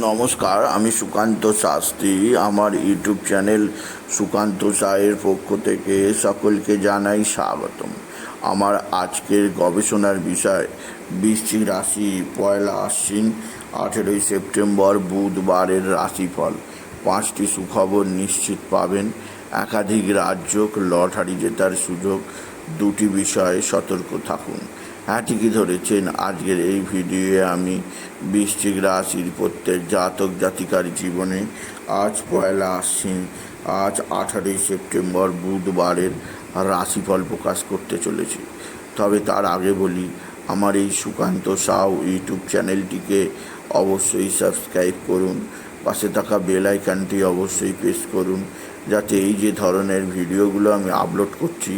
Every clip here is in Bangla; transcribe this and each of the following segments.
নমস্কার, আমি সুকান্ত শাস্ত্রী। আমার ইউটিউব চ্যানেল সুকান্ত সায়ের পক্ষ থেকে সকলকে জানাই স্বাগতম। আমার আজকের গবেষণার বিষয়, বৃশ্চিক রাশি, পয়লা আশ্বিন, আঠেরোই সেপ্টেম্বর, বুধবারের রাশিফল। পাঁচটি সুখবর নিশ্চিত পাবেন। একাধিক রাজ্য লটারি জেতার সুযোগ। দুটি বিষয়ে সতর্ক থাকুন। হ্যাঁ ঠিকই ধরেছেন। আজকের এই ভিডিওয়ে আমি বৃশ্চিক রাশির প্রত্যেক জাতক জাতিকার জীবনে আজ পয়লা আশ্বিন, আজ আঠারোই সেপ্টেম্বর বুধবারের রাশিফল প্রকাশ করতে চলেছি। তবে তার আগে বলি, আমার এই সুকান্ত সাউ ইউটিউব চ্যানেলটিকে অবশ্যই সাবস্ক্রাইব করুন। পাশে থাকা বেল অবশ্যই প্রেস করুন, যাতে এই যে ধরনের ভিডিওগুলো আমি আপলোড করছি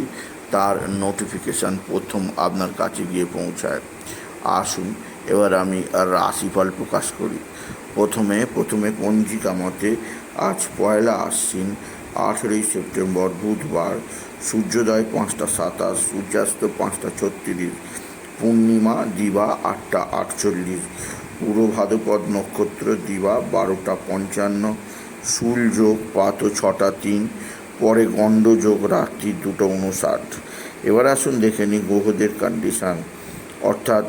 তার নোটিফিকেশান প্রথম আপনার কাছে গিয়ে পৌঁছায়। আসুন, এবার আমি রাশিফল প্রকাশ করি। প্রথমে প্রথমে পঞ্জিকা মতে আজ পয়লা আশ্বিন, আঠেরোই সেপ্টেম্বর বুধবার, সূর্যোদয় পাঁচটা সাতাশ, সূর্যাস্ত পাঁচটা ছত্রিশ, পূর্ণিমা দিবা আটটা আটচল্লিশ পূর্ব ভাদ্রপদ নক্ষত্র দিবা বারোটা পঞ্চান্ন সূর্য পাত ছটা তিন পরে গণ্ডযোগ রাত্রি দুটো উনষাট এবার আসুন দেখে নিই গ্রহদের কন্ডিশান অর্থাৎ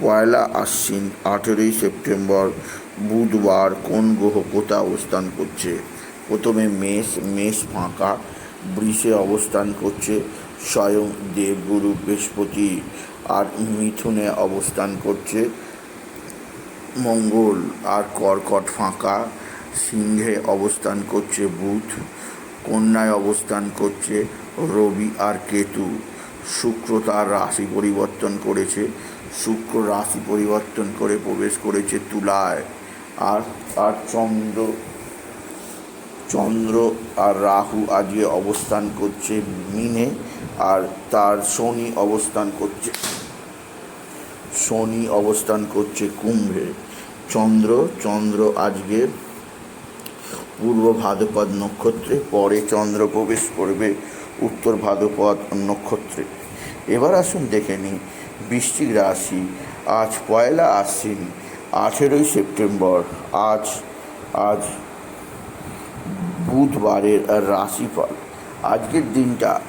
পয়লা আশ্বিন, আঠেরোই সেপ্টেম্বর, বুধবার কোন গ্রহ কোথায় অবস্থান করছে? প্রথমে মেষ মেষ ফাঁকা, বৃষে অবস্থান করছে, স্বয়ং দেবগুরু বৃহস্পতি, আর মিথুনে অবস্থান করছে মঙ্গল, আর কর্কট ফাঁকা, সিংহে অবস্থান করছে বুধ। কন্যায় অবস্থান করছে রবি আর কেতু। শুক্র তার রাশি পরিবর্তন করেছে। শুক্র রাশি পরিবর্তন করে প্রবেশ করেছে তুলায়। আর আর চন্দ্র চন্দ্র আর রাহু আজকে অবস্থান করছে মিনে। আর তার শনি অবস্থান করছে, শনি অবস্থান করছে কুম্ভে। চন্দ্র চন্দ্র আজকে পূর্ব ভাদ্রপদ নক্ষত্রে, পরে চন্দ্র প্রবেশ করবে উত্তর ভাদ্রপদ নক্ষত্রে। এবার আসুন দেখে নিই, বৃশ্চিক রাশি, আজ পয়লা আশ্বিন, আঠেরোই সেপ্টেম্বর, আজ আজ বুধবারের রাশিফল। আজকের দিনটা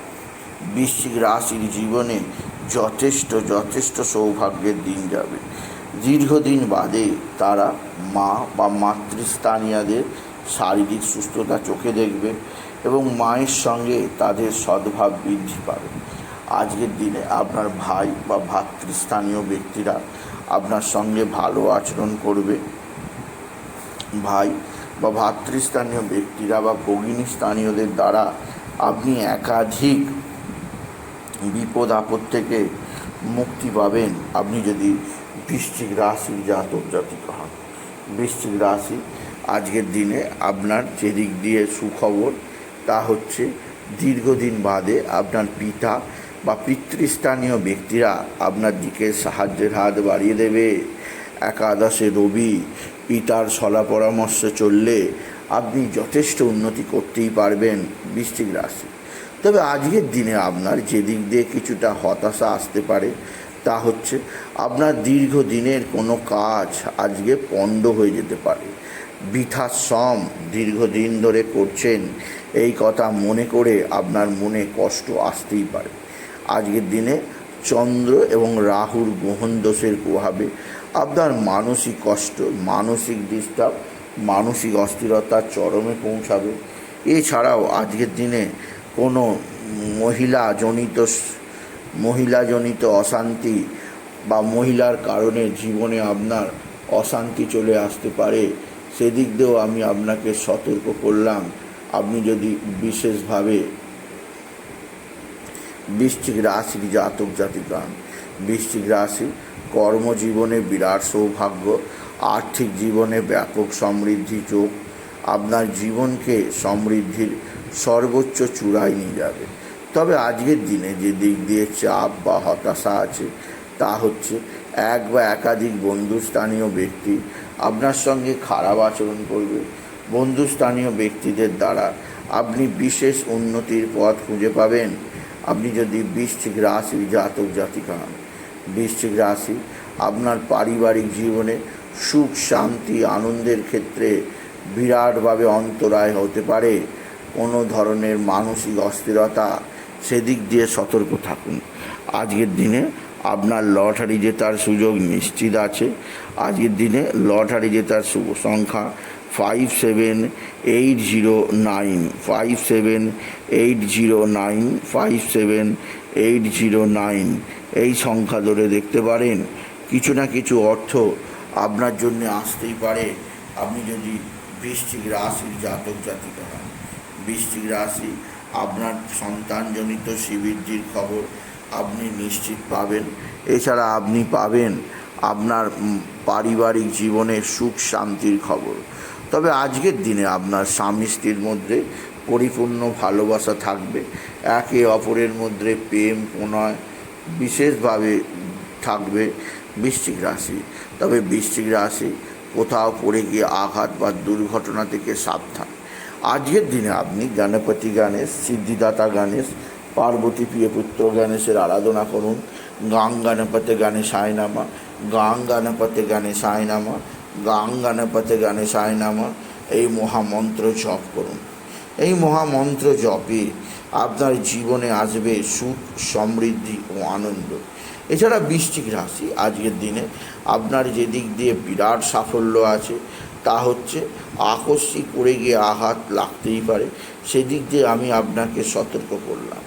বৃশ্চিক রাশির জীবনে যথেষ্ট যথেষ্ট সৌভাগ্যের দিন যাবে। দীর্ঘদিন বাদে তারা মা বা মাতৃস্থানীয়দের শারীরিক সুস্থতা চোখে দেখবে এবং মায়ের সঙ্গে তাদের সদ্ভাব বৃদ্ধি পাবে। আজকের দিনে আপনার ভাই বা ভাতৃস্থানীয় ব্যক্তিরা আপনার সঙ্গে ভালো আচরণ করবে। ভাই বা ভাতৃস্থানীয় ব্যক্তিরা বা ভগিনী স্থানীয়দের দ্বারা আপনি একাধিক বিপদ আপদ থেকে মুক্তি পাবেন। আপনি যদি বৃশ্চিক রাশির জাতক জাতিক হন। বৃশ্চিক রাশি আজকের দিনে আপনার যেদিক দিয়ে সুখবর, তা হচ্ছে দীর্ঘদিন বাদে আপনার পিতা বা পিতৃস্থানীয় ব্যক্তিরা আপনার দিকে সাহায্যের হাত বাড়িয়ে দেবে। একাদশে রবি, পিতার সলা পরামর্শ চললে আপনি যথেষ্ট উন্নতি করতেই পারবেন বৃশ্চিক রাশি। তবে আজকের দিনে আপনার যেদিক দিয়ে কিছুটা হতাশা আসতে পারে তা হচ্ছে, আপনার দীর্ঘদিনের কোনো কাজ আজকে পণ্ড হয়ে যেতে পারে। বৃথা শ্রম দীর্ঘদিন ধরে করছেন, এই কথা মনে করে আপনার মনে কষ্ট আসতেই পারে। আজকের দিনে চন্দ্র এবং রাহুর গ্রহণ দোষের প্রভাবে আপনার মানসিক কষ্ট, মানসিক ডিস্টার্ব, মানসিক অস্থিরতা চরমে পৌঁছাবে। এছাড়াও আজকের দিনে কোনো মহিলাজনিত মহিলাজনিত অশান্তি বা মহিলার কারণে জীবনে আপনার অশান্তি চলে আসতে পারে, সেদিক দিয়েও আমি আপনাকে সতর্ক করলাম। আপনি যদি বিশেষভাবে বৃশ্চিক রাশির জাতক জাতিকা হন বৃশ্চিক রাশি কর্মজীবনে বিরাট সৌভাগ্য, আর্থিক জীবনে ব্যাপক সমৃদ্ধি যোগ আপনার জীবনকে সমৃদ্ধির সর্বোচ্চ চূড়ায় নিয়ে যাবে। তবে আজকের দিনে যে দিক দিয়ে চাপ বা হতাশা আছে, তা হচ্ছে এক বা একাধিক বন্ধুস্থানীয় ব্যক্তি আপনার সঙ্গে খারাপ আচরণ করবে। বন্ধুস্থানীয় ব্যক্তিদের দ্বারা আপনি বিশেষ উন্নতির পথ খুঁজে পাবেন। আপনি যদি বৃশ্চিক রাশি জাতক জাতিকা হন, বৃশ্চিক রাশি আপনার পারিবারিক জীবনে সুখ, শান্তি, আনন্দের ক্ষেত্রে বিরাটভাবে অন্তরায় হতে পারে। কোনো ধরনের মানসিক অস্থিরতা সেদিক দিয়ে সতর্ক থাকুন। আজকের দিনে আপনার লটারি জেতার সুযোগ নিশ্চিত আছে। আজকের দিনে লটারি জেতার সংখ্যা five seven eight zero nine five seven eight zero nine five seven eight zero nine এই সংখ্যা ধরে দেখতে পারেন। কিছু না কিছু অর্থ আপনার জন্য আসতেই পারে। আপনি যদি বৃশ্চিক রাশির জাতক জাতিকা হন, বৃশ্চিক রাশি আপনার সন্তানজনিত শিবিরটির খবর আপনি নিশ্চিত পাবেন। এছাড়া আপনি পাবেন আপনার পারিবারিক জীবনে সুখ শান্তির খবর। তবে আজকের দিনে আপনার স্বামী স্ত্রীর মধ্যে পরিপূর্ণ ভালোবাসা থাকবে। একে অপরের মধ্যে প্রেম, প্রণয় বিশেষভাবে থাকবে বৃশ্চিক রাশি। তবে বৃশ্চিক রাশি কোথাও পড়ে গিয়ে আঘাত বা দুর্ঘটনা থেকে সাবধান। আজকের দিনে আপনি গণপতি গণেশ, সিদ্ধিদাতা গণেশ, পার্বতী প্রিয় পুত্র গণেশের আরাধনা করুন। গাং গণপতি গণেশায় নামা, গাং গণপতি গণেশায় নামা, গাং গণপতি গণেশায় নামা, এই মহামন্ত্র জপ করুন। এই মহামন্ত্র জপে আপনার জীবনে আসবে সুখ, সমৃদ্ধি ও আনন্দ। এছাড়া বৃশ্চিক রাশি, আজকের দিনে আপনার যে দিক দিয়ে বিরাট সাফল্য আছে, তা হচ্ছে আকস্মিক পড়ে গিয়ে আঘাত লাগতেই পারে, সেদিক দিয়ে আমি আপনাকে সতর্ক করলাম।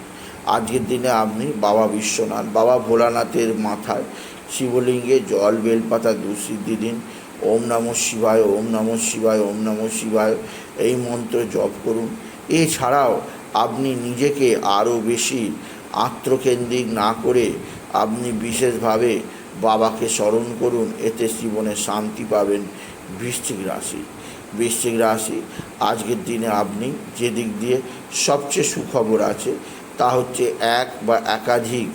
আজকের দিনে আপনি বাবা বিশ্বনাথ, বাবা ভোলানাথের মাথায় শিবলিঙ্গে জল, বেলপাতা দুঃসিদ্ধি দিন ওম নমঃ শিবায়, ওম নমঃ শিবায়, ওম নমঃ শিবায়। এই মন্ত্র জপ করুন। এছাড়াও আপনি নিজেকে আরও বেশি আত্মকেন্দ্রিক না করে আপনি বিশেষভাবে বাবাকে স্মরণ করুন। এতে জীবনে শান্তি পাবেন বৃশ্চিক রাশি। বৃশ্চিক রাশি, আজকের দিনে আপনি যে দিক দিয়ে সবচেয়ে সুখবর আছে, তা হচ্ছে এক বা একাধিক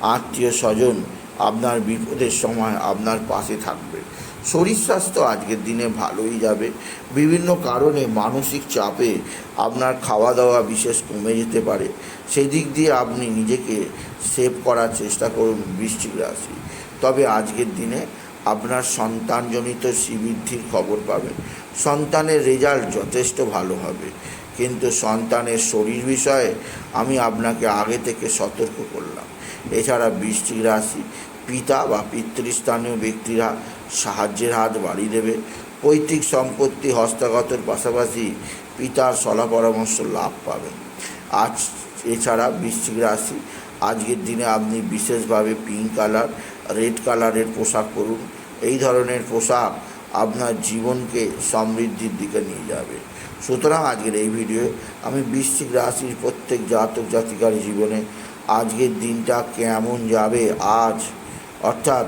আত্মীয় স্বজন আপনার বিপদের সময় আপনার পাশে থাকবে। শরীর স্বাস্থ্য আজকের দিনে ভালোই যাবে। বিভিন্ন কারণে মানসিক চাপে আপনার খাওয়া দাওয়া বিশেষ কমে যেতে পারে। সেই দিক দিয়ে আপনি নিজেকে সেভ করার চেষ্টা করুন বৃশ্চিক রাশি। তবে আজকের দিনে আপনার সন্তানজনিত শ্রীবৃদ্ধির খবর পাবেন। সন্তানের রেজাল্ট যথেষ্ট ভালো হবে। কিন্তু সন্তানের শরীর বিষয়ে আমি আপনাকে আগে থেকে সতর্ক করলাম। এছাড়া বৃষ্টিক রাশি পিতা বা পিতৃস্থানীয় ব্যক্তিরা সাহায্যের হাত বাড়িয়ে দেবে। পৈতৃক সম্পত্তি হস্তগতের পাশাপাশি পিতার সলা পরামর্শ লাভ পাবেন আজ এছাড়া বৃশ্চিক রাশি, আজকের দিনে আপনি বিশেষভাবে পিঙ্ক কালার রেড কালারের পোশাক পরুন। এই ধরনের পোশাক আপনার জীবনকে সমৃদ্ধির দিকে নিয়ে যাবে। সুতরাং আজকের এই ভিডিও আমি বৃশ্চিক রাশির প্রত্যেক জাতক জাতিকার জীবনে আজকের দিনটা কেমন যাবে আজ? অর্থাৎ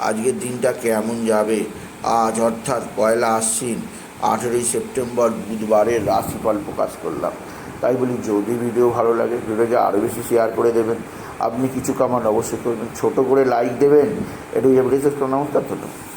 আজকের দিনটা কেমন যাবে আজ? অর্থাৎ পয়লা আশ্বিন, আঠেরোই সেপ্টেম্বর বুধবারের রাশিফল প্রকাশ করলাম। তাই বলি, যদি ভিডিও ভালো লাগে ভিডিওকে আরও বেশি শেয়ার করে দেবেন। আপনি কিছু কামান অবশ্যই করবেন। ছোটো করে লাইক দেবেন। এভারেজ নমস্কার ধন্যবাদ